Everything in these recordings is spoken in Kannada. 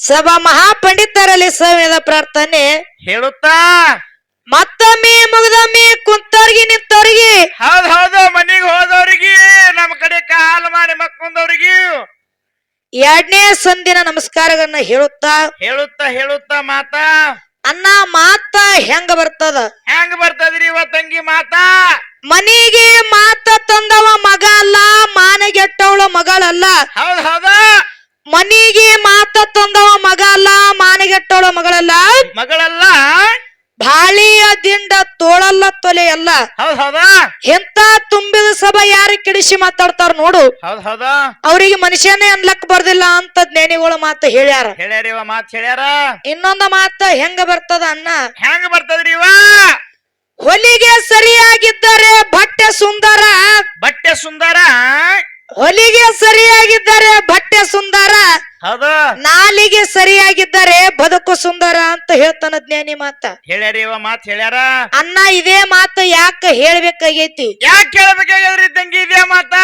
ಸಭಾ ಮಹಾಪಂಡಿತರಲ್ಲಿ ಸಮಯದ ಪ್ರಾರ್ಥನೆ. ಹೇಳುತ್ತಾ? ಮತ್ತೊಮ್ಮೆ ಮುಗ್ದೊಮ್ಮೆ ಕುಂತವ್ರಿಗೆ ನಿಂತವ್ರಿಗೆ. ಹೌದ್ ಹೌದು ಮನೆಗೆ ಹೋದವ್ರಿಗೆ ನಮ್ಮ ಕಡೆ ಕಾಲ್ ಮಾಡಿ ಮಕ್ಕೊಂದವ್ರಿಗೆ. ಎರಡನೇ ಸಂದಿನ ನಮಸ್ಕಾರಗಳನ್ನ ಹೇಳುತ್ತಾ. ಹೇಳುತ್ತಾ ಹೇಳುತ್ತಾ ಮಾತಾ. ಅನ್ನ ಮಾತ ಹೆಂಗ ಬರ್ತದ? ಹೆಂಗ ಬರ್ತದ್ರಿ ಇವತ್ತಂಗಿ ಮಾತಾ? ಮನೆಗೆ ಮಾತ ತಂದವ ಮಗ ಅಲ್ಲ ಮಾನಗೆಟ್ಟವಳ ಮಗಳಲ್ಲ. ಹೌದ್ ಹೌದ. ಮನೆಗೆ ಮಾತ ತಂದವ ಮಗ ಅಲ್ಲ ಮಾನಗೆಟ್ಟವಳ ಮಗಳಲ್ಲ ಮಗಳಲ್ಲ ಬಾಳಿಯ ದಿಂಡ ತೋಳಲ್ಲ ತೊಲೆ ಅಲ್ಲ ಹೌದ್ ಹೌದ? ಎಂತ ತುಂಬಿದ ಸಭಾ ಯಾರು ಕಿಡಿಸಿ ಮಾತಾಡ್ತಾರ ನೋಡು. ಹೌದ್ ಹೌದಾ? ಅವ್ರಿಗೆ ಮನುಷ್ಯನೇ ಅನ್ಲಕ್ ಬರ್ದಿಲ್ಲ ಅಂತ ಜ್ಞಾನಿಗಳ ಮಾತು ಹೇಳ್ಯಾರ. ಹೇಳ್ಯಾರ ಇವ ಮಾತ್ ಹೇಳ್ಯಾರ? ಇನ್ನೊಂದು ಮಾತ ಹೆಂಗ ಬರ್ತದ ಅನ್ನ? ಹೆಂಗ ಬರ್ತದ್ರಿ ಇವ? ಹೊಲಿಗೆ ಸರಿಯಾಗಿದ್ದರೆ ಬಟ್ಟೆ ಸುಂದರ. ಬಟ್ಟೆ ಸುಂದರ ಹೊಲಿಗೆ ಸರಿಯಾಗಿದ್ದಾರೆ ಬಟ್ಟೆ ಸುಂದರ ಹೌದ. ನಾಲಿಗೆ ಸರಿಯಾಗಿದ್ದಾರೆ ಬದುಕು ಸುಂದರ ಅಂತ ಹೇಳ್ತಾನ ಜ್ಞಾನಿ ಮಾತ. ಹೇಳ್ಯಾರ ಇವ ಮಾತ್ ಹೇಳ್ಯಾರ? ಅನ್ನ ಇದೇ ಮಾತು ಯಾಕ ಹೇಳ್ಬೇಕಾಗೈತಿ? ಯಾಕೆ ಕೇಳ್ಬೇಕಾಗ್ಯದ್ರಿ ತಂಗಿ ಇದೇ ಮಾತ?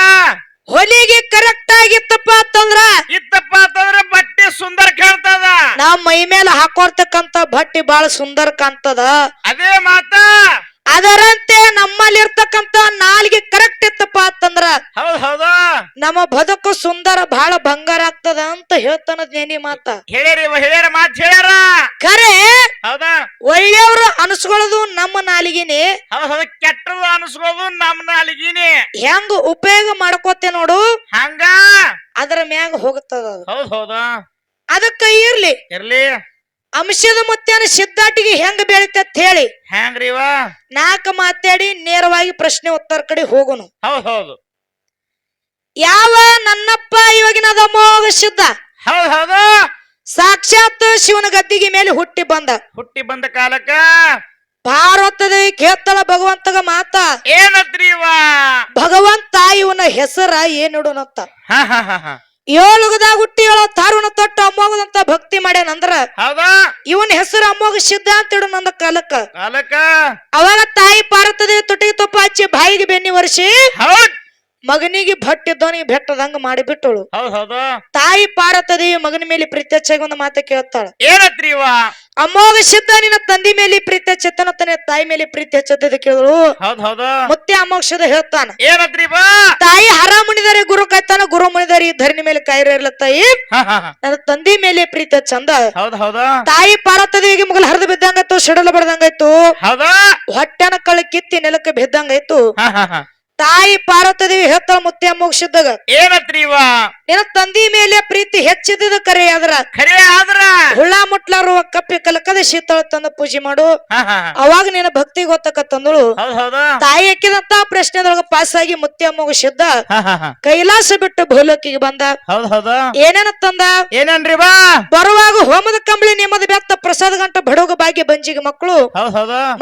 ಹೊಲಿಗೆ ಕರೆಕ್ಟ್ ಆಗಿತ್ತಪ್ಪ ಅಂತಂದ್ರ ಇತ್ತಪ್ಪ ಅಂತಂದ್ರ ಬಟ್ಟೆ ಸುಂದರ ಕಾಣ್ತದ. ನಾವ್ ಮೈ ಮೇಲೆ ಹಾಕೋರ್ತಕ್ಕಂತ ಬಟ್ಟೆ ಬಹಳ ಸುಂದರ ಕಾಣ್ತದ. ಅದೇ ಮಾತ. ಅದರಂತೆ ನಮ್ಮಲ್ಲಿರ್ತಕ್ಕಂತ ನಾಲಿಗೆ ಕರೆಕ್ಟ್ ಇತ್ತಪ್ಪ ಅಂತಂದ್ರ ನಮ್ಮ ಬದುಕು ಸುಂದರ ಬಹಳ ಬಂಗಾರ ಆಗ್ತದ ಅಂತ ಹೇಳ್ತಾನ ಜ್ಞಾನಿ ಮಾತ. ಹೇಳ್ಯಾರ ಮಾತ್ ಹೇಳ್ಯಾರ? ಖರೆ ಒಳ್ಳೆಯವರು ಅನ್ಸ್ಕೊಳ್ಳೋದು ನಮ್ಮ ನಾಲಿಗೆನೆ. ಕೆಟ್ಟದು ಅನ್ಸ್ಕೋದು ನಮ್ಮ ನಾಲಿಗಿನಿ. ಹೆಂಗ್ ಉಪಯೋಗ ಮಾಡ್ಕೋತೆ ನೋಡು. ಹಂಗ? ಅದರ ಮ್ಯಾಗ ಹೋಗುತ್ತದ ಅದು. ಹೌದ್ ಹೌದ? ಅದಕ್ಕ ಇರ್ಲಿ. ಇರ್ಲಿ. ಅಂಶದ ಮುತ್ಯಾನ ಸಿದ್ಧಾಟಿಗೆ ಹೆಂಗ್ ಬೆಳಿತ ಹೇಳಿ. ಹೆಂಗ್ರಿವ ನಾಲ್ಕು ಮಾತಾಡಿ ನೇರವಾಗಿ ಪ್ರಶ್ನೆ ಉತ್ತರ ಕಡೆ ಹೋಗನು. ಹೌದ್ ಹೌದು. ಯಾವ ನನ್ನಪ್ಪ ಇವಾಗಿನ ಮೋಗ ಸಿದ್ಧ ಹೌದ್ ಹೌದು. ಸಾಕ್ಷಾತ್ ಶಿವನ ಗದ್ದಿಗೆ ಮೇಲೆ ಹುಟ್ಟಿ ಬಂದ. ಹುಟ್ಟಿ ಬಂದ ಕಾಲಕ್ಕ? ಭಾರತದ ಕೇತಳ ಭಗವಂತಗ ಮಾತ? ಏನತ್ರಿ ಇವ? ಭಗವಂತ ಇವನ ಹೆಸರ ಏನಿಡುನಂತ ಹ ಹ ಹ ಹ. ಏಳುಗದಾಗ ಹುಟ್ಟಿ ಹೇಳೋ ತಾರುಣ ತೊಟ್ಟು ಅಮ್ಮೋಗದಂತ ಭಕ್ತಿ ಮಾಡ್ಯಾನಂದ್ರ ಹೌದಾ? ಇವನ್ ಹೆಸರು ಅಮ್ಮೋಗ ಸಿದ್ಧ ಅಂತ ಇಡುನಂದ ಕಾಲಕ್ಕ. ಕಾಲಕ್ಕ? ಅವಾಗ ತಾಯಿ ಪಾರತದೆ ತುಟಿಗೆ ತುಪ್ಪ ಹಚ್ಚಿ ಬಾಯಿಗೆ ಬೆನ್ನಿ ಒರೆಸಿ ಹೌದ್. ಮಗನಿಗೆ ಭಟ್ಟಿದ್ದವನಿಗೆ ಬೆಟ್ಟದಂಗ ಮಾಡಿಬಿಟ್ಟಳು. ಹೌದ್ ಹೌದು. ತಾಯಿ ಪಾರತದೇ ಮಗನ ಮೇಲೆ ಪ್ರೀತಿ ಹೆಚ್ಚಾಗಿ ಒಂದು ಮಾತ ಕೇಳ್ತಾಳ. ಏನತ್ರಿ ಇವ ಶಬ್ದ ಸಿದ್ಧ ನಿನ್ನ ತಂದಿ ಮೇಲೆ ಪ್ರೀತಿ ಹಚ್ಚತ್ತಾನ ತನ್ನ ತಾಯಿ ಮೇಲೆ ಪ್ರೀತಿ ಹಚ್ಚತ್ತದ ಕೇಳು ಹೌದ್ ಹೌದ? ಮತ್ತೆ ಅಮೋಕ್ಷದ ಹೇಳ್ತಾನ. ಏನತ್ರಿ ತಾಯಿ ಹರ ಮುಣಿದಾರೆ ಗುರು ಕಾಯ್ತಾನ ಗುರು ಮುಣಿದಾರೆ ಈ ಧರಣಿ ಮೇಲೆ ಕಾಯಿರ ಇರ್ಲ ತಾಯಿ. ನನ್ನ ತಂದಿ ಮೇಲೆ ಪ್ರೀತಿ ಚಂದ ಹೌದ್ ಹೌದ? ತಾಯಿ ಪಾರತದೇವಿಗೆ ಮುಗಲ್ ಹರಿದು ಬಿದ್ದಂಗಾಯ್ತು ಸಿಡಲು ಬಡ್ದಂಗಾಯ್ತು. ಹೌದಾ? ಹೊಟ್ಟೆನ ಕಳಕಿತ್ತಿ ಕಿತ್ತಿ ನೆಲಕ್ಕೆ ಬಿದ್ದಂಗಾಯ್ತು. ತಾಯಿ ಪಾರ್ವತದೇವಿ ಹೇಳ್ತಾಳ ಮುತ್ತೆ ಮುಗಿಸಿದ್ದಾಗ ಏನತ್ರಿ ಇವ? ನಿನ್ನ ತಂದಿ ಮೇಲೆ ಪ್ರೀತಿ ಹೆಚ್ಚಿದ ಕರೆ ಆದ್ರ ಕರೆ ಆದ್ರ? ಹುಳ ಮುಟ್ಲಾರುವ ಕಪ್ಪಿ ಕಲಕದ ಶೀತಳ ತಂದ ಪೂಜೆ ಮಾಡು. ಅವಾಗ ನಿನ್ನ ಭಕ್ತಿ ಗೊತ್ತಕ ತಂದಳು ತಾಯಿ ಹಾಕಿದಂತ ಪ್ರಶ್ನೆದೊಳಗ ಪಾಸ್ ಆಗಿ ಮುತ್ತೆ ಮುಗಿಸಿದ್ದ. ಕೈಲಾಸ ಬಿಟ್ಟು ಭೂಲೋಕಿಗೆ ಬಂದ. ಏನೇನ ತಂದ? ಏನನ್ರಿ ಬಾ? ಬರುವಾಗ ಹೋಮದ ಕಂಬಳಿ ನಿಮ್ಮದ ಬೆತ್ತ ಪ್ರಸಾದ ಗಂಟ ಬಡೋಗ ಬಾಗಿ ಬಂಜಿಗೆ ಮಕ್ಕಳು.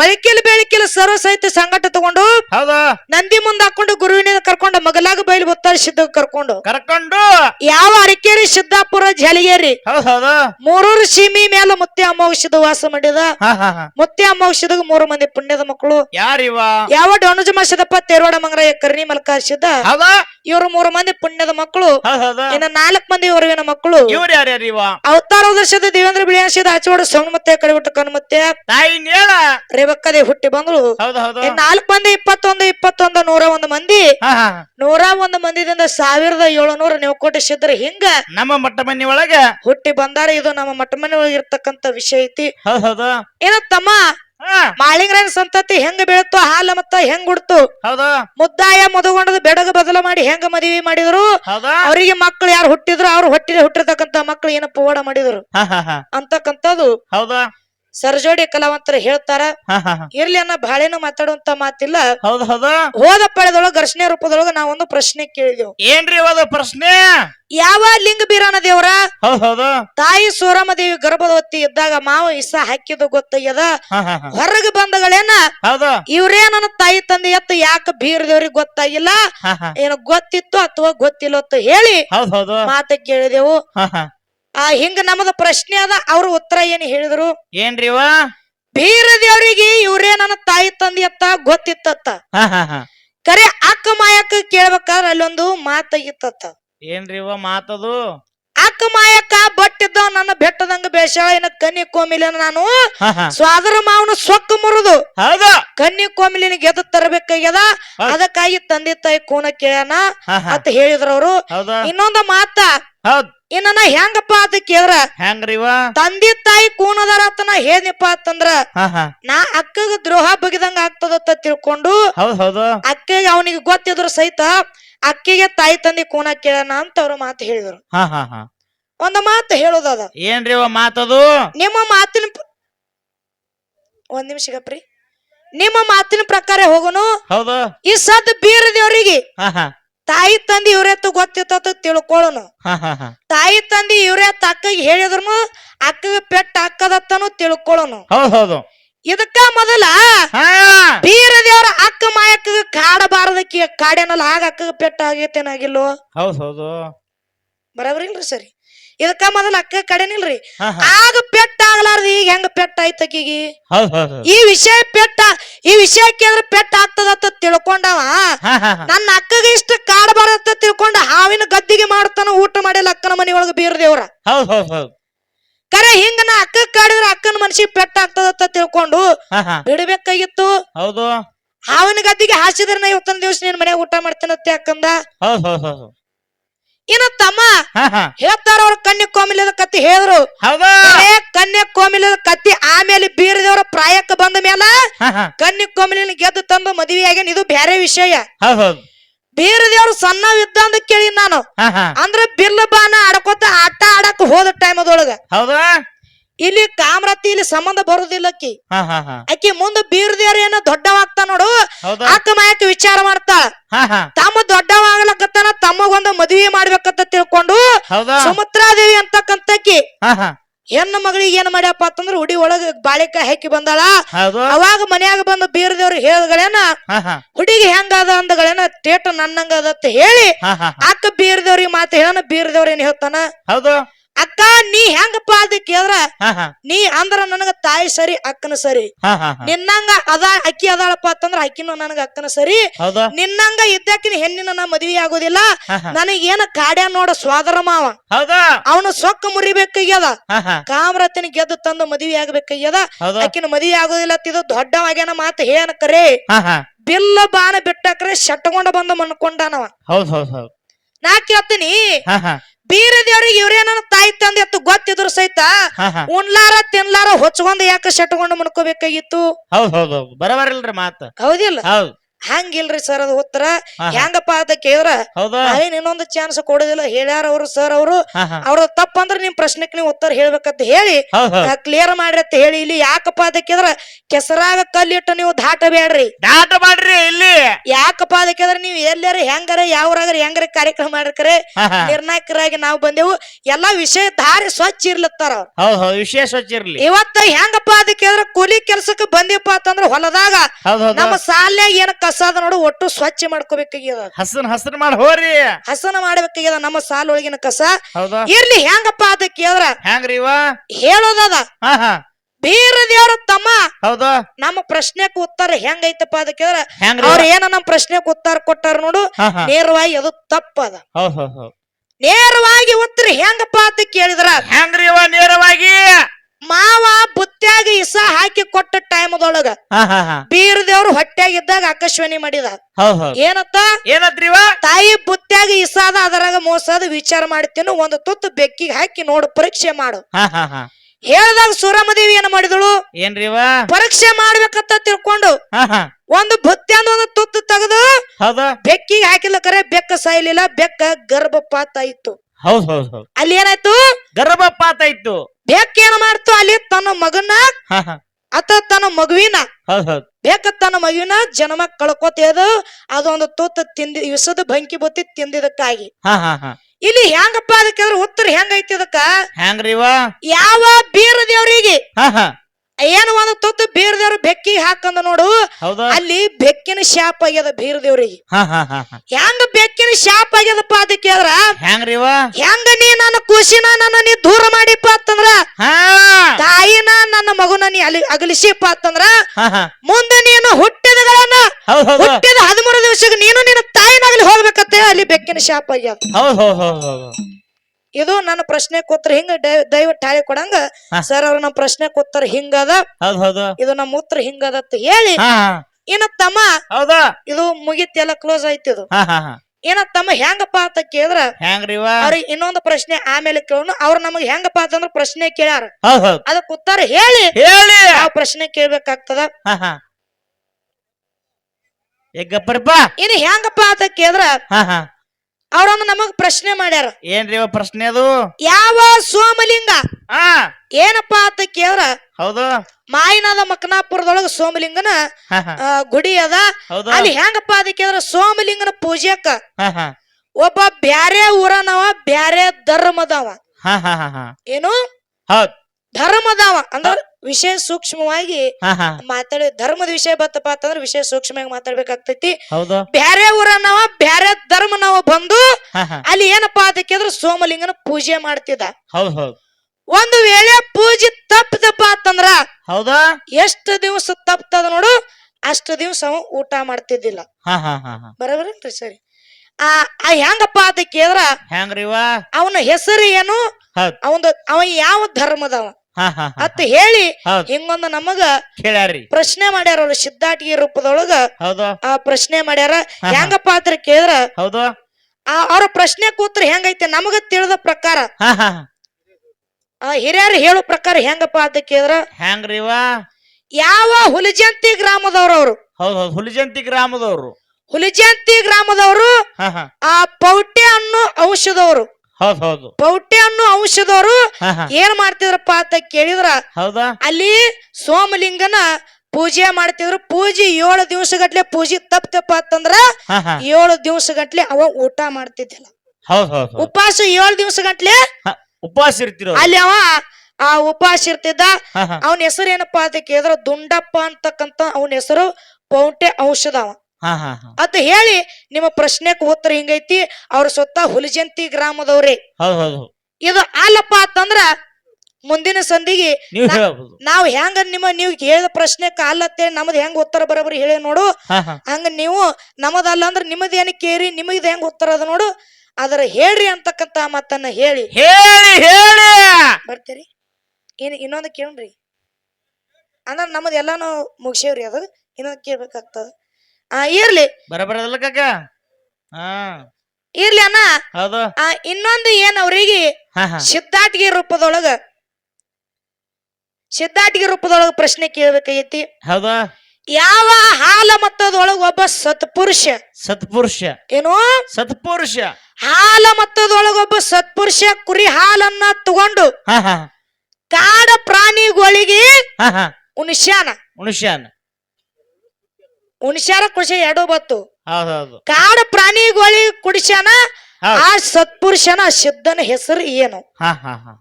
ಮಲಿಕಿಲ್ ಬೆಳಕಿಲ್ ಸರ್ವ ಸಹಿತ ಸಂಘಟ ತಗೊಂಡು ನಂದಿ ಮುಂದೆ ಹಾಕೊಂಡು ಗುರುವಿನ ಕರ್ಕೊಂಡು ಮಗಲಾಗ ಬಯಲು ಬತ್ತಾರ ಸಿದ್ಧ ಕರ್ಕೊಂಡು. ಕರ್ಕೊಂಡು. ಯಾವ ಅರಕೇರಿ ಸಿದ್ದಾಪುರ ಜಲಗೇರಿ? ಹೌದ್ ಹೌದು. ಮೂರೂರು ಸೀಮಿ ಮೇಲೆ ಮುತ್ತೆ ಅಮಾವಾಸ್ಯದ ವಾಸ ಮಾಡಿದ. ಹಾ ಹಾ ಹ. ಮುತ್ತೆ ಅಮಾವಾಸ್ಯದಾಗ ಮೂರು ಮಂದಿ ಪುಣ್ಯದ ಮಕ್ಕಳು. ಯಾರಿವ? ಯಾವ ಡೊಣಜಮ ಮಾಸದಪ್ಪ ತೇರ್ವಾಡ ಮಂಗರಾಯ ಕರ್ಣಿ ಮಲ್ಕಾಸಿದ ಹೌದಾ. ಇವರು ಮೂರು ಮಂದಿ ಪುಣ್ಯದ ಮಕ್ಕಳು. ಹೌದ್ ಹೌದು. ಇನ್ನ ನಾಲ್ಕು ಮಂದಿ ಹೊರಗಿನ ಮಕ್ಕಳು. ಇವ್ರು ಯಾರ್ಯಾರಿವ? ಅವತಾರ ವರ್ಷದ ದೇವೇಂದ್ರ ಬಿಳಿಯಾಸದ ಆಚವಾಡ ಸೌಣ ಮತ್ತೆ ಕಡಿಬಿಟ್ಟು ಕಣ್ಮತ್ತೆ ತಾಯಿ ನೇಳ ರೇವಕ್ಕದೇ ಹುಟ್ಟಿ ಬಂದ್ರು. ಹೌದ್ ಹೌದು. ಇನ್ ನಾಲ್ಕು ಮಂದಿ ಇಪ್ಪತ್ತೊಂದು ಇಪ್ಪತ್ತೊಂದು ನೂರ ಒಂದು ಮಂದಿ. ನೂರ ಒಂದು ಮಂದಿದಿಂದ ಸಾವಿರದ ಏಳುನೂರ ನೀವು ಕೋಟಿ ಸಿದ್ರ ಹಿಂಗ ನಮ್ಮ ಮಟ್ಟ ಮನಿ ಒಳಗ ಹುಟ್ಟಿ ಬಂದಾರ. ಇದು ನಮ್ಮ ಮಟ್ಟ ಮನೆ ಒಳಗೆ ಇರ್ತಕ್ಕಂತ ವಿಷಯ ಐತಿ. ಏನ ತಮ್ಮ ಸಂತತಿ ಹೆಂಗ ಬೆಳತು ಹಾಲ ಮತ್ತ ಹೆಂಗ್ ಉಡ್ತು? ಹೌದು. ಮುದ್ದಾಯ ಮದುಗೊಂಡದ ಬೆಡಗ ಬದಲ ಮಾಡಿ ಹೆಂಗ ಮದುವೆ ಮಾಡಿದ್ರು? ಅವರಿಗೆ ಮಕ್ಕಳು ಯಾರು ಹುಟ್ಟಿದ್ರು? ಅವ್ರು ಹೊಟ್ಟಿದ ಹುಟ್ಟಿರ್ತಕ್ಕಂತ ಮಕ್ಕಳು ಏನ ಪವಾಡ ಮಾಡಿದ್ರು. ಅಂತಕ್ಕಂಥದ್ದು. ಹೌದಾ. ಸರ್ಜೋಡಿ ಕಲಾವಂತರ ಹೇಳ್ತಾರ. ಇರ್ಲಿ ಅನ್ನ ಬಾಳೆನ ಮಾತಾಡುವಂತ ಮಾತಿಲ್ಲ. ಹೌದ್ ಹೌದು. ಹೋದ ಪಳೆದೊಳಗ ಘರ್ಷಣೆ ರೂಪದೊಳಗ ನಾವೊಂದು ಪ್ರಶ್ನೆ ಕೇಳಿದೆವು. ಏನ್ರಿ ಹೋದ ಪ್ರಶ್ನೆ? ಯಾವ ಲಿಂಗ ಬೀರಾನ ದೇವರ? ತಾಯಿ ಸೂರಮ್ಮ ದೇವಿ ಗರ್ಭವತಿ ಇದ್ದಾಗ ಮಾವ ಇಸ ಹಾಕಿದ್ದು ಗೊತ್ತಾಗ್ಯದ. ಹೊರಗೆ ಬಂದಗಳೇನ? ಇವ್ರೇ ನನ್ನ ತಾಯಿ ತಂದೆ ಎತ್ತ ಯಾಕ ಬೀರದೇವ್ರಿಗೆ ಗೊತ್ತಾಗಿಲ್ಲ? ಏನ ಗೊತ್ತಿತ್ತು ಅಥವಾ ಗೊತ್ತಿಲ್ಲ ಅಂತ ಹೇಳಿ ಮಾತ ಕೇಳಿದೆವು. ಆ ಹಿಂಗ ನಮ್ಮದ ಪ್ರಶ್ನೆ ಅದ ಅವ್ರ ಉತ್ತರ ಏನ್ ಹೇಳಿದ್ರು? ಏನ್ರಿವ ಬೀರದೇವ್ರಿಗೆ ಇವ್ರೇ ನನ್ನ ತಾಯಿ ತಂದಿ ಅತ್ತ ಗೊತ್ತಿತ್ತತ್ತ. ಕರೆ ಅಕ್ಕ ಮಾಯಕ್ಕ ಕೇಳ್ಬೇಕಾದ್ರ ಅಲ್ಲೊಂದು ಮಾತಾಗಿತ್ತತ್ತ ಏನ್ರಿವ ಮಾತದು ಅಕ್ಕ ಮಾಯಕ್ಕ ಬಟ್ಟಿದ್ದ ನನ್ನ ಬೆಟ್ಟದಂಗ ಬೇಷ ಏನ ಕನ್ನಿ ಕೋಮಿಲಿನ ನಾನು. ಸ್ವಾದರ ಮಾವನ ಸೊಕ್ಕ ಮುರಿದು ಕನ್ನಿ ಕೋಮಿಲಿನ ಗೆದ್ದ ತರಬೇಕಾಗ್ಯದ. ಅದಕ್ಕಾಗಿ ತಂದೆ ತಾಯಿ ಕೂನ ಕೇಳಣ ಹಾ ಅಂತ ಹೇಳಿದ್ರ ಅವ್ರು ಹೌದಾ. ಇನ್ನೊಂದ ಮಾತ ಹೌದ್. ಇನ್ನ ನಾ ಹೆಂಗಪ್ಪ ಅಂತ ಕೇಳ್ರ ಹೆಂಗ್ರಿವ ತಂದೆ ತಾಯಿ ಕೂನದಾರ ಅಂತ ನಾ ಅಂತಂದ್ರ ಹಾ ಹಾ. ನಾ ಅಕ್ಕಗ ದ್ರೋಹ ಬಗಿದಂಗ ಆಗ್ತದತ್ತ ತಿಳ್ಕೊಂಡು ಹೌದ್ ಹೌದು. ಅಕ್ಕಿಗೆ ಅವನಿಗೆ ಗೊತ್ತಿದ್ರು ಸಹಿತ ಅಕ್ಕಿಗೆ ತಾಯಿ ತಂದೆ ಕೂನ ಕೇಳೋಣ ಅಂತ ಅವ್ರ ಮಾತು ಹೇಳಿದ್ರು. ಹಾ ಹಾ ಹಾ. ಒಂದ ಮಾತು ಹೇಳೋದದ ಏನ್ರಿವ ಮಾತದು? ನಿಮ್ಮ ಮಾತಿನ ಪ್ರ- ಒಂದ್ ನಿಮಿಷ ಗಪ್ರಿ. ನಿಮ್ಮ ಮಾತಿನ ಪ್ರಕಾರ ಹೋಗೋನು ಹೌದು. ಈ ಸದ್ ಬೀರ ದೇವ್ರಿಗೆ ಹಾ ಹಾ. ತಾಯಿ ತಂದಿ ಇವ್ರೆತ್ತು ಗೊತ್ತಿತ್ತ ಹಾ ತಾಯಿ ತಂದಿ ಇವ್ರೆ ಅಕ್ಕಗೆ ಹೇಳಿದ್ರು ಅಕ್ಕಗೆ ಪೆಟ್ಟ ಅಕ್ಕದತ್ತನು ತಿಳ್ಕೊಳ್ಳೋನು ಹೌದ್ ಇದಕ್ಕ ಮೊದಲ ಹಾ. ಬೀರ ದೇವ್ರ ಅಕ್ಕ ಮಾಯಕ್ಕ ಕಾಡಬಾರದಕ್ಕೆ ಕಾಡೇನಲ್ಲ ಆಗ ಅಕ್ಕಗ ಪೆಟ್ಟ ಆಗೈತೇನಾಗಿಲ್ಲೋ? ಹೌದ್ ಹೌದು. ಸರಿ. ಇದಕ್ಕ ಮೊದಲ ಅಕ್ಕ ಕಡೆನಿಲ್ರಿ ಆಗ ಪೆಟ್ಟ ಆಗ್ಲಾರ್ದ ಈಗ ಹೆಂಗ ಪೆಟ್ಟ ಆಯ್ತ ಅಕ್ಕಿಗೆ? ಈ ವಿಷಯ ಪೆಟ್ಟ ಈ ವಿಷಯ ಕೇಳಿದ್ರೆ ಪೆಟ್ಟ ಆಗ್ತದತ್ತ ತಿಳ್ಕೊಂಡವ? ನನ್ನ ಅಕ್ಕಗೆ ಇಷ್ಟ ಅಂತ ತಿಳ್ಕೊಂಡ ಹಾವಿನ ಗದ್ದಿಗೆ ಮಾಡ್ತಾನ ಊಟ ಮಾಡಿಲ್ಲ ಅಕ್ಕನ ಮನೆಯೊಳಗ ಬೀರ ದೇವ್ರ. ಕರೆ ಹಿಂಗ ನಾ ಅಕ್ಕ ಕಾಡಿದ್ರೆ ಅಕ್ಕನ ಮನ್ಸಿಗೆ ಪೆಟ್ಟ ಆಗ್ತದತ್ತ ತಿಳ್ಕೊಂಡು ಬಿಡಬೇಕಾಗಿತ್ತು. ಹೌದು. ಹಾವಿನ ಗದ್ದಿಗೆ ಹಾಸಿದ್ರೆ ನಾ ಇವತ್ತೊಂದ್ ದಿವಸ ನಿನ್ ಮನೆ ಊಟ ಮಾಡ್ತೇನತ್ತೆ ಅಕ್ಕಂದ. ಇನ್ನ ತಮ್ಮ ಹೇಳ್ತಾರ ಅವ್ರ ಕನ್ಯ ಕೋಮಿಲದ ಕತ್ತಿ ಹೇಳಿದ್ರು. ಕನ್ಯಾ ಕೋಮಿಲದ ಕತ್ತಿ ಆಮೇಲೆ ಬೀರದವ್ರ ಪ್ರಾಯಕ್ಕೆ ಬಂದ ಮೇಲೆ ಕನ್ಯಾ ಕೋಮಿಲಿನ ಗೆದ್ದು ತಂದು ಮದುವೆ ಆಗ್ಯಾನ ಇದು ಬೇರೆ ವಿಷಯ. ಬೀರದೇವ್ರು ಬೀರದೇವ್ರು ಸಣ್ಣವಿದ್ದ ಅಂತ ಕೇಳಿ ನಾನು. ಅಂದ್ರ ಬಿರ್ಲ ಬಾನ ಆಡ್ಕೋತ ಆಟ ಆಡಕ್ ಹೋದ ಟೈಮ್ ಅದೊಳಗ ಹೌದಾ? ಇಲ್ಲಿ ಕಾಮರತಿ ಇಲ್ಲಿ ಸಂಬಂಧ ಬರುದಿಲ್ಲ ಅಕ್ಕಿ ಹಾ ಹಾ ಆಕಿ ಮುಂದ ಬೀರದೇವ್ರ ಏನ ದೊಡ್ಡವಾಗ್ತಾ ನೋಡು. ಹೌದಾ? ಅಕ್ಕ ಮಾಯಕ್ಕೆ ವಿಚಾರ ಮಾಡ್ತಾಳ. ಹಾ ಹಾ. ತಮ್ಮ ದೊಡ್ಡವಾಗ್ಲಕತ್ತಾನ ತಮ್ಮಗೊಂದು ಮದುವೆ ಮಾಡ್ಬೇಕಂತ ತಿಳ್ಕೊಂಡು ಹೌದಾ? ಸುಮತ್ರಾದೇವಿ ಅಂತಕ್ಕಂತಕಿ ಹಾ ಹಾ. ಹೆಣ್ಣು ಮಗಳಿಗೆ ಏನ್ ಮಾಡ್ಯಪ್ಪ ಅಂತಂದ್ರ ಹುಡಿ ಒಳಗ ಬಾಳಿಕಾಯಿ ಹಾಕಿ ಬಂದಾಳ. ಹೌದು. ಅವಾಗ ಮನ್ಯಾಗ ಬಂದು ಬೀರದೇವ್ರು ಹೇಳಿದಗಳೇನ ಹಾ ಹಾ. ಹುಡುಗಿ ಹೆಂಗದ ಅಂದಗಳೇನ ತೇಟ ನನ್ನಂಗ ಅದ ಅಂತ ಹೇಳಿ ಹಾ ಹಾ ಅಕ್ಕ ಬೀರದೇವ್ರಿಗೆ ಮಾತು ಹೇಳನ ಬೀರದೇವ್ರ ಏನ್ ಹೇಳ್ತಾನ? ಹೌದು. ಅಕ್ಕ ನೀ ಹೆಂಗಪ್ಪ ಅದ ಕೇಳ್ರ ನೀ ಅಂದ್ರ ನನಗ ತಾಯಿ ಸರಿ ಅಕ್ಕನ ಸರಿ. ನಿನ್ನಂಗ ಅದ ಅಕ್ಕಿ ಅದಾಳಪ್ಪ ಅಂತಂದ್ರ ಅಕ್ಕಿನೂ ನನಗ ಅಕ್ಕನ ಸರಿ. ನಿನ್ನಂಗ ಇದ್ದಕ್ಕಿನ ಹೆಣ್ಣಿನ ನಾ ಮದ್ವಿ ಆಗೋದಿಲ್ಲ. ನನಗೇನ ಕಾಡ್ಯ ನೋಡ ಸ್ವಾದರ ಮಾವ. ಅವನು ಸೊಕ್ಕ ಮುರಿಬೇಕಾಗ್ಯದ. ಕಾಮ್ರತಿನ ಗೆದ್ದು ತಂದು ಮದ್ವಿ ಆಗ್ಬೇಕಾಗ್ಯದ. ಅಕ್ಕಿನ ಮದ್ವಿ ಆಗೋದಿಲ್ಲ ಇದು ದೊಡ್ಡವಾಗ್ಯಾನ ಮಾತು ಹೇನ ಕರೆ. ಬಿಲ್ಲ ಬಾನ ಬಿಟ್ಟಕ್ರೆ ಶಟ್ಕೊಂಡ ಬಂದ ಮನ್ಕೊಂಡಾನವ. ಹೌದ್ ಹೌದ್ ಹೌದ್. ನಾ ಕೇಳ್ತೀನಿ ಬೀರ ದೇವ್ರಿಗೆ ಇವ್ರೇನ ತಾಯಿ ತಂದೆ ಎತ್ತು ಗೊತ್ತಿದ್ರು ಸಹಿತ ಉಣ್ಲಾರ ತಿನ್ಲಾರ ಹೊಚ್ಕೊಂಡ್ ಯಾಕೆ ಸೆಟ್ಕೊಂಡು ಮುನ್ಕೋಬೇಕಾಗಿತ್ತು ಹೌದ್ ಹೌದ್ ಹೌದ್. ಬರಬರಿಲ್ರಿ ಮಾತ. ಹೌದಿಲ್ಲ? ಹೌದ್. ಹಂಗಿಲ್ರಿ ಸರ್ ಅದು ಉತ್ತರ. ಹೆಂಗಪ್ಪ ಅಂತ ಕೇಳಿದ್ರ ನಾವೇನ್ ಇನ್ನೊಂದು ಚಾನ್ಸ್ ಕೊಡೋದಿಲ್ಲ. ಹೇಳ್ಯಾರ ಅವರು ಸರ್ ಅವರು. ಅವ್ರದ್ದು ತಪ್ಪಂದ್ರೆ ಅವ್ರ ತಪ್ಪಂದ್ರ ನಿಮ್ ಪ್ರಶ್ನೆಕ್ ನೀವು ಉತ್ತರ ಹೇಳ್ಬೇಕಂತ ಹೇಳಿ ಕ್ಲಿಯರ್ ಮಾಡ್ರಿ ಅಂತ ಹೇಳಿ ಇಲ್ಲಿ ಯಾಕಪ್ಪ ಅದಕ್ಕಿದ್ರ ಕೆಸರಾಗ ಕಲ್ಲಿಟ್ಟು ನೀವು ದಾಟಬೇಡ್ರಿ ದಾಟ ಮಾಡ್ರಿ ಇಲ್ಲಿ. ಯಾಕಪ್ಪ ಅದಕ್ಕಿದ್ರ ನೀವು ಎಲ್ಲಾರ ಹೆಂಗಾರ ಯಾವ್ರಾಗರ ಹೆಂಗಾರ ಕಾರ್ಯಕ್ರಮ ಮಾಡ್ರಿ ಹಾ ಹಾ. ನಿರ್ಣಾಯಕರಾಗಿ ನಾವು ಬಂದೆವು. ಎಲ್ಲಾ ವಿಷಯ ದಾರಿ ಸ್ವಚ್ಛ ಇರ್ಲತ್ತಾರ ವಿಷಯ ಸ್ವಚ್ಛ ಇರ್ಲಿ. ಇವತ್ತ ಹೆಂಗಪ್ಪ ಅದಕ್ಕಿದ್ರ ಕೂಲಿ ಕೆಲ್ಸಕ್ಕೆ ಬಂದಿಪ್ಪ ಅಂತಂದ್ರ ಹೊಲದಾಗ ನಮ್ಮ ಸಾಲ್ಯಾಗ ಏನ ಕಸಾದ ನೋಡು ಒಟ್ಟು ಸ್ವಚ್ಛ ಮಾಡ್ಕೋಬೇಕಾಗ್ಯದ. ಹಸನ್ ಹಸನ್ ಮಾಡಿ ಹೋರಿ. ಹಸನ ಮಾಡ್ಬೇಕಾಗ್ಯದ ನಮ್ಮ ಸಾಲ ಒಳಗಿನ ಕಸ. ಹೌದಾ? ಇರ್ಲಿ ಹೆಂಗಪ್ಪ ಅದಕ್ಕಿದ್ರ ಹೆಂಗ್ರಿ ಇವ? ಹೇಳೋದದ. ಹಾ ಹಾ. ಬೀರ ದೇವ್ರ ತಮ್ಮ. ಹೌದಾ? ನಮ್ಮ ಪ್ರಶ್ನೆಕ್ ಉತ್ತರ ಹೆಂಗೈತಪ್ಪ ಅದಕ್ಕಿದ್ರ ಹೆಂಗ್ರಿ ಅವ್ರ? ಏನ ನಮ್ಮ ಪ್ರಶ್ನೆಕ್ ಉತ್ತರ ಕೊಟ್ಟಾರ ನೋಡು ಹಾ ಹಾ. ನೇರವಾಗಿ ಅದು ತಪ್ಪದ. ಹೌದ್ ಹೌದ್ ಹೌದ್. ನೇರವಾಗಿ ಉತ್ತರ ಹೆಂಗಪ್ಪ ಅಂತ ಕೇಳಿದ್ರ? ಹೆಂಗ್ರಿ ಇವ ನೇರವಾಗಿ? ಮಾವ ಬುತ್ತ್ಯಾಗ ಇಸ ಹಾಕಿ ಕೊಟ್ಟ ಟೈಮದೊಳಗ ಬೀರ್ ಹಾ ಹಾ ಇದ್ದಾಗ ದೇವ್ರು ಆಕಾಶವಾಣಿ ಮಾಡಿದ ಏನತ್ತ? ಏನತ್ರಿವ ತಾಯಿ ಬುತ್ತ್ಯಾಗ ಇಸಾದ ಅದರಾಗ ಮೋಸದ ವಿಚಾರ ಮಾಡ್ತೀನಿ ಒಂದು ತುತ್ತು ಬೆಕ್ಕಿಗೆ ಹಾಕಿ ನೋಡು ಪರೀಕ್ಷೆ ಮಾಡು. ಹಾ ಹಾ ಹಾ. ಹೇಳ್ದಾಗ ಸೂರಮದೇವಿ ಏನ್ ಮಾಡಿದಳು? ಏನ್ರಿವ ಪರೀಕ್ಷೆ ಮಾಡ್ಬೇಕಂತ ತಿಳ್ಕೊಂಡು ಒಂದು ಬುತ್ತಿ ಒಂದು ಬುತ್ತ್ಯಾಂದ ಒಂದು ತುತ್ತು ತೆಗೆದು ಹೌದಾ? ಬೆಕ್ಕಿಗೆ ಹಾಕಿಲ್ಲ ಕರೆ ಬೆಕ್ಕ ಸಾಯ್ಲಿಲ್ಲ ಬೆಕ್ಕ ಗರ್ಭಪಾತ ಇತ್ತು. ಹೌದ್ ಹೌದ್ ಹೌದ್. ಅಲ್ಲಿ ಏನಾಯ್ತು? ಗರ್ಭಪಾತ ಇತ್ತು. ಬೆಕ್ಕ ಏನ್ ಮಾಡ್ತು ಅಲ್ಲಿ? ತನ್ನ ಮಗನ ಅತ ತನ್ನ ಮಗುವಿನ? ಬೇಕ ತನ್ನ ಮಗುವಿನ ಜನ್ಮ ಕಳ್ಕೊತೇದು. ಅದೊಂದು ತೂತ ತಿಂದಿ ವಿಸದ ಬಂಕಿ ಬತ್ತಿ ತಿಂದಿದಕ್ಕಾಗಿ ಇಲ್ಲಿ ಹೆಂಗಪ್ಪ ಅದಕ್ಕೆ ಉತ್ತರ ಹೆಂಗೈತಿ ಅದಕ್ಕ ಹೆಂಗ್ರಿ ಇವ? ಯಾವ ಬೀರ ದೇವ್ರಿಗೆ ಏನು ಒಂದು ತುತ್ತು ಬೀರ ಬೆಕ್ಕಿ ಹಾಕಂದ ನೋಡು. ಹೌದಾ? ಅಲ್ಲಿ ಬೆಕ್ಕಿನ ಶಾಪ ಆಗ್ಯದ ಬೀರ ದೇವ್ರಿಗೆ ಹಾ ಹಾ ಹಾ ಹಾ. ಹೆಂಗ ಬೆಕ್ಕಿನ ಶಾಪ ಆಗ್ಯದಪ್ಪ ಅದಕ್ಕೆ ಕೇಳ್ರ ಹೆಂಗ್ರಿ ಇವ ಹೆಂಗ ನೀ ನನ್ನ ಖುಷಿನ ನನ್ನ ನೀ ದೂರ ಮಾಡಿಪ್ಪ ಅಂತಂದ್ರ? ಹಾ. ತಾಯಿನ ನನ್ನ ಮಗುನ ನೀ ಅಲಿ ಅಗಲಿಸಿಪ್ಪ ಅಂತಂದ್ರ? ಹಾ ಹಾ. ಮುಂದೆ ನೀನು ಹುಟ್ಟಿದಗಳನ್ನ ಹೌದ್ ಹೌದು ಹುಟ್ಟಿದ ಹದಿಮೂರು ದಿವಸಕ್ಕೆ ನೀನು ನಿನ್ನ ತಾಯಿನಾಗಲಿ ಹೋಗ್ಬೇಕಂತ ಹೇಳಿ ಅಲ್ಲಿ ಬೆಕ್ಕಿನ ಶಾಪ ಆಗ್ಯದ. ಹೌದ್ ಹೌದ್ ಹೌದ್ ಹೌದ್. ಇದು ನನ್ನ ಪ್ರಶ್ನೆ ಕೊತ್ತರ ಹಿಂಗ ದಯ- ದಯವಿಟ್ಟು ಹಾಳಿ ಕೊಡಂಗ ಸರ್ ಅವ್ರ ನಮ್ಮ ಪ್ರಶ್ನೆ ಕೊತ್ತರ ಹಿಂಗದ ಇದು ನಮ್ಮ ಉತ್ತರ ಹಿಂಗದ ಹೇಳಿ. ಏನ ತಮ್ಮ ಹೌದಾ? ಇದು ಮುಗಿತ್ ಎಲ್ಲ ಕ್ಲೋಸ್ ಆಯ್ತು ಇದು. ಏನ ತಮ್ಮ ಹೆಂಗಪ್ಪ ಅಂತ ಕೇಳಿದ್ರ ಹೆಂಗ್ರಿ ಅವ್ರಿಗೆ ಇನ್ನೊಂದು ಪ್ರಶ್ನೆ ಆಮೇಲೆ ಕೇಳೋಣ. ಅವ್ರ ನಮಗ್ ಹೆಂಗಪ್ಪ ಅಂತಂದ್ರ ಪ್ರಶ್ನೆ ಕೇಳ್ಯಾರ. ಅದಕ್ಕ ಹೌದ್. ಉತ್ತರ ಹೇಳಿ. ಹೇಳಿ. ಯಾವ ಪ್ರಶ್ನೆ ಕೇಳ್ಬೇಕಾಗ್ತದ. ಹೆಂಗಪ್ಪ ಅಂತ ಕೇಳಿದ್ರ ಹಾ ಹಾ. ಅವ್ರೊಂದು ನಮಗ್ ಪ್ರಶ್ನೆ ಮಾಡ್ಯಾರ. ಏನ್ರಿ ಇವ ಪ್ರಶ್ನೆ ಅದು? ಯಾವ ಸೋಮಲಿಂಗ? ಹಾ ಏನಪ್ಪಾ ಅಂತ ಕೇಳ್ರ? ಹೌದು. ಮಾಯಿನಾದ ಮಕನಾಪುರದೊಳಗ ಸೋಮಲಿಂಗನ ಹಾ ಹಾ. ಆ, ಗುಡಿ ಅದ. ಹೌದು. ಅಲ್ಲಿ ಹೆಂಗಪ್ಪ ಅಂತ ಕೇಳ್ರ? ಸೋಮಲಿಂಗನ ಪೂಜೆಕ ಹಾ ಹಾ. ಒಬ್ಬ ಬ್ಯಾರೆ ಊರನವ ಬ್ಯಾರೆ ಧರ್ಮದವ. ಹಾ ಹಾ ಹಾ ಹಾ. ಏನು? ಹೌದ್. ಧರ್ಮದವ. ಅಂದ್ರ ವಿಷಯ ಸೂಕ್ಷ್ಮವಾಗಿ ಹಾ ಹಾ. ಮಾತಾಡಿ ಧರ್ಮದ ವಿಷಯ ಬತ್ತಪ್ಪ ಅಂತಂದ್ರ ವಿಷಯ ಸೂಕ್ಷ್ಮವಾಗಿ ಮಾತಾಡ್ಬೇಕಾಗ್ತೈತಿ. ಹೌದು. ಬ್ಯಾರೆ ಊರನವ ಬ್ಯಾರೆ ಧರ್ಮನವ ಬಂದು ಹಾ ಹಾ. ಅಲ್ಲಿ ಏನಪ್ಪಾ ಅಂತ ಕೇಳಿದ್ರ ಸೋಮಲಿಂಗನ ಪೂಜೆ ಮಾಡ್ತಿದ್ದ. ಹೌದು ಹೌದು. ಒಂದು ವೇಳೆ ಪೂಜೆ ತಪ್ಪದಪ್ಪ ಅಂತಂದ್ರ ಹೌದಾ? ಎಷ್ಟು ದಿವಸ ತಪ್ಪದ ನೋಡು ಅಷ್ಟು ದಿವಸ ಅವ ಊಟ ಮಾಡ್ತಿದ್ದಿಲ್ಲ. ಹಾ ಹಾ ಹಾ ಹಾ. ಬರೋಬರೇನ್ರಿ ಸರಿ. ಆ ಆ ಹೆಂಗಪ್ಪ ಅಂತ ಕೇಳಿದ್ರ ಹೆಂಗ್ರಿವ ಅವನ ಹೆಸರು ಏನು? ಹೌದ್. ಅವಂದ ಅವ ಯಾವ ಧರ್ಮದವ ಅತ್ತ ಹೇಳಿ ಹೌದ್. ಹಿಂಗೊಂದು ನಮಗ ಪ್ರಶ್ನೆ ಮಾಡ್ಯಾರ ಅವ್ರು ಸಿದ್ಧಾಟಿಗೆ ರೂಪದೊಳಗ. ಹೌದು. ಆ ಪ್ರಶ್ನೆ ಮಾಡ್ಯಾರ. ಹೆಂಗಪ್ಪ ಅಂತ ಕೇಳಿದ್ರ? ಹೌದು. ಆ ಅವ್ರ ಪ್ರಶ್ನೆ ಕೂತ್ರ ಹೆಂಗೈತೆ? ನಮಗ ತಿಳಿದ ಪ್ರಕಾರ. ಆ ಹಿರಿಯರು ಹೇಳೋ ಪ್ರಕಾರ ಹೆಂಗಪ್ಪ ಅಂತ ಕೇಳಿದ್ರ? ಹೆಂಗ್ರಿವ ಯಾವ ಹುಲಿಜಂತಿ ಗ್ರಾಮದವ್ರ ಅವರು? ಹುಲಿಜಂತಿ ಗ್ರಾಮದವ್ರು. ಹುಲಿಜಂತಿ ಗ್ರಾಮದವರು ಆ ಪೌಟೆ ಅನ್ನೋ ಔಷಧವರು. ಹೌದ್ ಹೌದು. ಪೌಟೆ ಅನ್ನೋ ಔಷಧವರು ಹಾ ಹಾ. ಏನ್ ಮಾಡ್ತಿದ್ರಪ್ಪ ಅಂತ ಕೇಳಿದ್ರ ಹೌದಾ? ಅಲ್ಲಿ ಸೋಮಲಿಂಗನ ಪೂಜೆ ಮಾಡ್ತಿದ್ರು. ಪೂಜೆ ಏಳು ದಿವಸ ಗಟ್ಲೆ ಪೂಜೆ ತಪ್ತಪ್ಪ ಅಂತಂದ್ರ ಹಾ ಹಾ. ಏಳು ದಿವಸ ಗಟ್ಲೆ ಅವ ಊಟ ಮಾಡ್ತಿದ್ದಿಲ್ಲ. ಹೌದ್ ಹೌದ್ ಹೌದ್. ಉಪವಾಸ ಏಳು ದಿವಸ ಗಟ್ಲೆ ಹಾ, ಉಪವಾಸ ಇರ್ತಿರೋ ಅಲ್ಲಿ ಅವ ಆ ಉಪವಾಸ ಇರ್ತಿದ್ದ. ಹಾ ಹಾ. ಅವನ ಹೆಸರು ಏನಪ್ಪಾ ಅಂತ ಕೇಳಿದ್ರ. ದುಂಡಪ್ಪ ಅಂತಕ್ಕಂತ ಅವನ ಹೆಸರು ಪೌಂಟೆ ಔಷಧ ಅವ. ಅಂತ ಹೇಳಿ ನಿಮ್ಮ ಪ್ರಶ್ನೆಕ್ ಉತ್ತರ ಹಿಂಗೈತಿ ಅವ್ರ ಸ್ವತಃ ಹುಲಿಜಂತಿ ಗ್ರಾಮದವ್ರಿ. ಇದು ಅಲ್ಲಪ್ಪ ಅಂತಂದ್ರ ಮುಂದಿನ ಸಂದಿಗೆ ನೀವ್ ಹೆಂಗ ನಿಮ್ಮ ನೀವು ಹೇಳಿದ ಪ್ರಶ್ನೆ ಅಲ್ಲತ್ತೆ ನಮ್ದು ಹೆಂಗ್ ಉತ್ತರ ಬರೋಬ್ರಿ ಹೇಳಿ ನೋಡು. ಹಂಗ ನೀವು ನಮದಲ್ಲ ಅಂದ್ರೆ ನಿಮ್ಮದ್ ಏನ ಕೇರಿ ನಿಮಗ್ ಹೆಂಗ್ ಉತ್ತರ ಅದ ನೋಡು. ಅದರ ಹೇಳ್ರಿ ಅಂತಕ್ಕಂತ ಮಾತನ್ನ ಹೇಳಿ. ಹೇಳಿ ಹೇಳಿ. ಬರ್ತೀರಿ. ಏನ್ ಇನ್ನೊಂದು ಕೇಳ್ರಿ. ಅಂದ್ರ ನಮ್ಮದ್ ಎಲ್ಲಾನು ಮುಗಿಸೇವ್ರಿ ಅದು. ಇನ್ನೊಂದು ಕೇಳ್ಬೇಕಾಗ್ತದ. ಆ ಇರ್ಲಿ. ಬರಬರದಲ್ಲ ಕಾಕ? ಹಾ. ಇರ್ಲಿ ಅಣ್ಣ. ಹೌದು. ಆ ಇನ್ನೊಂದು ಏನ್ ಅವ್ರಿಗೆ? ಹಾ ಹಾ. ಸಿದ್ಧಾಟಿಗೆ ರೂಪದೊಳಗ. ಸಿದ್ಧಾಟಿಗೆ ರೂಪದೊಳಗ ಪ್ರಶ್ನೆ ಕೇಳ್ಬೇಕಾಗೈತಿ. ಹೌದಾ. ಯಾವ ಹಾಲ ಮತ್ತದೊಳಗ ಒಬ್ಬ ಸತ್ಪುರುಷ? ಸತ್ಪುರುಷ. ಏನು? ಸತ್ಪುರುಷ. ಹಾಲ ಮತ್ತದೊಳಗ ಒಬ್ಬ ಸತ್ಪುರುಷ ಕುರಿ ಹಾಲನ್ನ ತಗೊಂಡು ಹಾ ಹಾ. ಕಾಡ ಪ್ರಾಣಿಗಳಿಗೆ ಹಾ ಹಾ. ಉಣಿಸ್ಯಾನ. ಮನುಷ್ಯನ್ ಉಣಿಸ್ಯಾರ ಕುಡಿಸ ಎರಡು ಬತ್ತು. ಹೌದ್ ಕಾಡ ಪ್ರಾಣಿಗಳಿಗೆ ಕುಡಿಸ್ಯಾನ ಆ ಸತ್ಪುರುಷನ ಸಿದ್ಧನ ಹೆಸರು ಏನು? ಹಾ ಹಾ ಹಾ.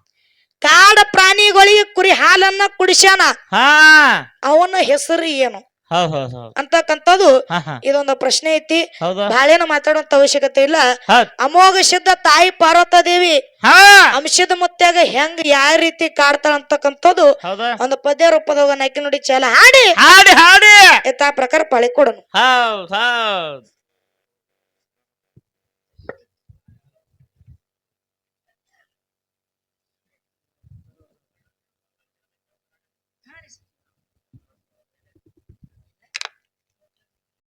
ಕಾಡ ಪ್ರಾಣಿಗಳಿಗೆ ಕುರಿ ಹಾಲನ್ನ ಕುಡಿಸ್ಯಾನ ಹಾ. ಅವನ ಹೆಸರು ಏನು? ಹೌದ್ ಹೌದ್ ಹೌದ್. ಅಂತಕ್ಕಂಥದ್ದು ಹಾ ಹಾ. ಇದೊಂದು ಪ್ರಶ್ನೆ ಐತಿ. ಹೌದಾ? ಬಾಳೇನ ಮಾತಾಡುವಂತ ಅವಶ್ಯಕತೆ ಇಲ್ಲ. ಅಮೋಘ ಶುದ್ಧ ತಾಯಿ ಪಾರ್ವತ ದೇವಿ ಹಾ. ಅಂಶದ ಮುತ್ಯಾಗ ಹೆಂಗ್ ಯಾವ ರೀತಿ ಕಾಡ್ತಾಳ ಅಂತಕ್ಕಂಥದ್ದು ಹೌದಾ? ಒಂದು ಪದ್ಯ ರೂಪದಾಗ ನಕ್ಕಿ ನುಡಿ ಚಾಲ ಹಾಡಿ. ಹಾಡಿ ಹಾಡಿ. ಯಥಾ ಪ್ರಕಾರ ಪಾಳಿ ಕೊಡೋಣ. ಹೌದ್ ಹೌದ್.